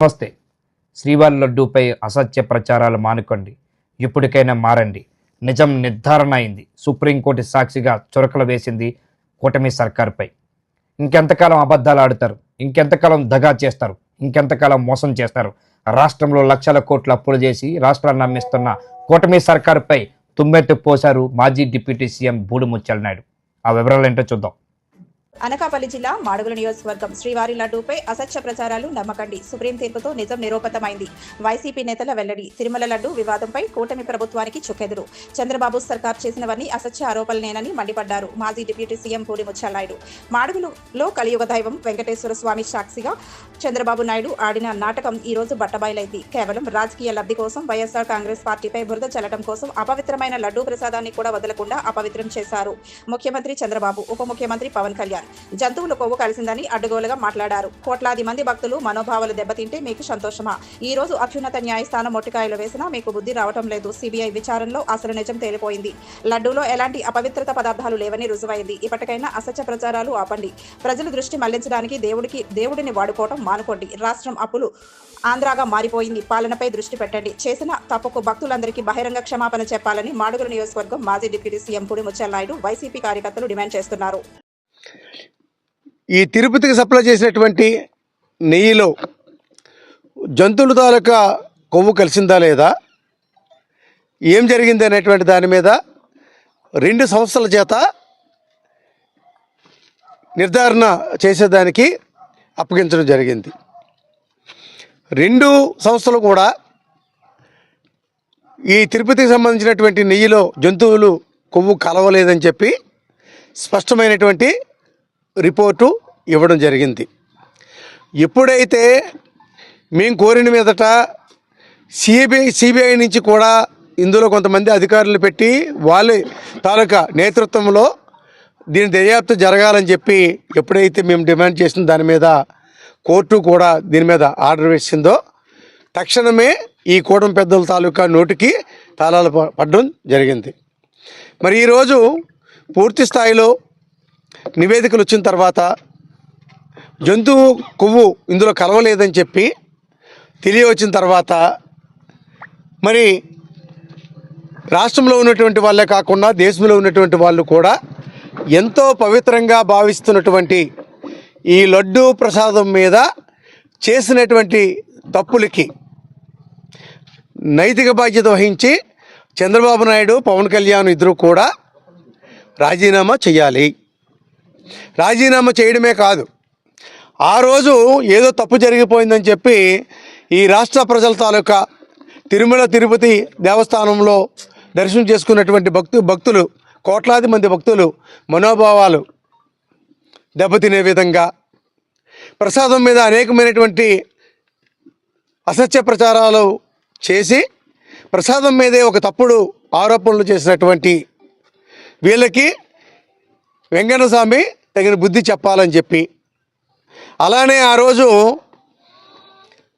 నమస్తే శ్రీవారి లడ్డూపై అసత్య ప్రచారాలు మానుకోండి. ఇప్పటికైనా మారండి. నిజం నిర్ధారణ అయింది. సుప్రీంకోర్టు సాక్షిగా చురకలు వేసింది కూటమి సర్కార్పై. ఇంకెంతకాలం అబద్ధాలు ఆడుతారు? ఇంకెంతకాలం దగా చేస్తారు? ఇంకెంతకాలం మోసం చేస్తారు? రాష్ట్రంలో లక్షల కోట్లు అప్పులు చేసి రాష్ట్రాన్ని నమ్మిస్తున్న కూటమి సర్కారుపై తుమ్మెత్తు పోశారు మాజీ డిప్యూటీ సీఎం బూడిముచ్చల్ నాయుడు ఆ వివరాలు ఏంటో చూద్దాం. అనకాపల్లి జిల్లా మాడుగుల నియోజకవర్గం శ్రీవారి లడ్డూపై అసత్య ప్రచారాలు నమ్మకండి. సుప్రీం తీర్పుతో నిజం నిరూపితమైంది. వైసీపీ నేతల వెల్లడి. తిరుమల లడ్డు వివాదంపై కూటమి ప్రభుత్వానికి చుక్కెదురు. చంద్రబాబు సర్కార్ చేసినవన్నీ అసత్య ఆరోపణలేనని మండిపడ్డారు మాజీ డిప్యూటీ సీఎం పూడి ముత్యాలనాయుడు మాడుగులులో కలియుగ దైవం వెంకటేశ్వర స్వామి సాక్షిగా చంద్రబాబు నాయుడు ఆడిన నాటకం ఈ రోజు బట్టబయలైంది. కేవలం రాజకీయ లబ్ధి కోసం వైఎస్ఆర్ కాంగ్రెస్ పార్టీపై బురద చల్లడం కోసం అపవిత్రమైన లడ్డూ ప్రసాదాన్ని కూడా వదలకుండా అపవిత్రం చేశారు ముఖ్యమంత్రి చంద్రబాబు. ఉప ముఖ్యమంత్రి పవన్ కళ్యాణ్. జంతువుల కొవ్వు కలిసిందని అడ్డగోలుగా మాట్లాడారు. కోట్లాది మంది భక్తులు మనోభావాలు దెబ్బతింటే మీకు సంతోషమా? ఈ రోజు అత్యున్నత న్యాయస్థానం మొట్టికాయలు వేసినా మీకు బుద్ధి రావటం లేదు. సిబిఐ విచారణలో అసలు నిజం తేలిపోయింది. లడ్డూలో ఎలాంటి అపవిత్రత పదార్థాలు లేవని రుజువైంది. ఇప్పటికైనా అసత్య ప్రచారాలు ఆపండి. ప్రజల దృష్టి మళ్ళించడానికి దేవుడికి దేవుడిని వాడుకోవటం మానుకోండి. రాష్ట్రం అప్పులు ఆంధ్రాగా మారిపోయింది. పాలనపై దృష్టి పెట్టండి. చేసిన తప్పుకు భక్తులందరికీ బహిరంగ క్షమాపణ చెప్పాలని మాడుగుల నియోజకవర్గం మాజీ deputy CM Pudi Naidu YCP కార్యకర్తలు డిమాండ్ చేస్తున్నారు. ఈ తిరుపతికి సప్లై చేసినటువంటి నెయ్యిలో జంతువుల తాలూకా కొవ్వు కలిసిందా లేదా? ఏం జరిగింది అనేటువంటి దాని మీద రెండు సంస్థల చేత నిర్ధారణ చేసేదానికి అప్పగించడం జరిగింది. రెండు సంస్థలు కూడా ఈ తిరుపతికి సంబంధించినటువంటి నెయ్యిలో జంతువులు కొవ్వు కలవలేదని చెప్పి స్పష్టమైనటువంటి రిపోర్టు ఇవ్వడం జరిగింది. ఎప్పుడైతే మేము కోరిన మీదట సిబిఐ సిబిఐ నుంచి కూడా ఇందులో కొంతమంది అధికారులు పెట్టి వాళ్ళ తాలూకా నేతృత్వంలో దీని దర్యాప్తు జరగాలని చెప్పి ఎప్పుడైతే మేము డిమాండ్ చేసిన దాని మీద కోర్టు కూడా దీని మీద ఆర్డర్ వేసిందో తక్షణమే ఈ కూటమి పెద్దల తాలూకా నోటికి తాళాలు పడడం జరిగింది. మరి ఈరోజు పూర్తి స్థాయిలో నివేదికలు వచ్చిన తర్వాత జంతువు కొవ్వు ఇందులో కలవలేదని చెప్పి తెలియవచ్చిన తర్వాత మరి రాష్ట్రంలో ఉన్నటువంటి వాళ్ళే కాకుండా దేశంలో ఉన్నటువంటి వాళ్ళు కూడా ఎంతో పవిత్రంగా భావిస్తున్నటువంటి ఈ లడ్డూ ప్రసాదం మీద చేసినటువంటి తప్పులకి నైతిక బాధ్యత వహించి చంద్రబాబు నాయుడు పవన్ కళ్యాణ్ ఇద్దరు కూడా రాజీనామా చేయాలి. రాజీనామా చేయడమే కాదు. ఆ రోజు ఏదో తప్పు జరిగిపోయిందని చెప్పి ఈ రాష్ట్ర ప్రజల తాలూకా తిరుమల తిరుపతి దేవస్థానంలో దర్శనం చేసుకున్నటువంటి భక్తు భక్తులు కోట్లాది మంది భక్తులు మనోభావాలు దెబ్బతినే విధంగా ప్రసాదం మీద అనేకమైనటువంటి అసత్య ప్రచారాలు చేసి ప్రసాదం మీదే ఒక తప్పుడు ఆరోపణలు చేసినటువంటి వీళ్ళకి వెంకన్నస్వామి తగిన బుద్ధి చెప్పాలని చెప్పి. అలానే ఆ రోజు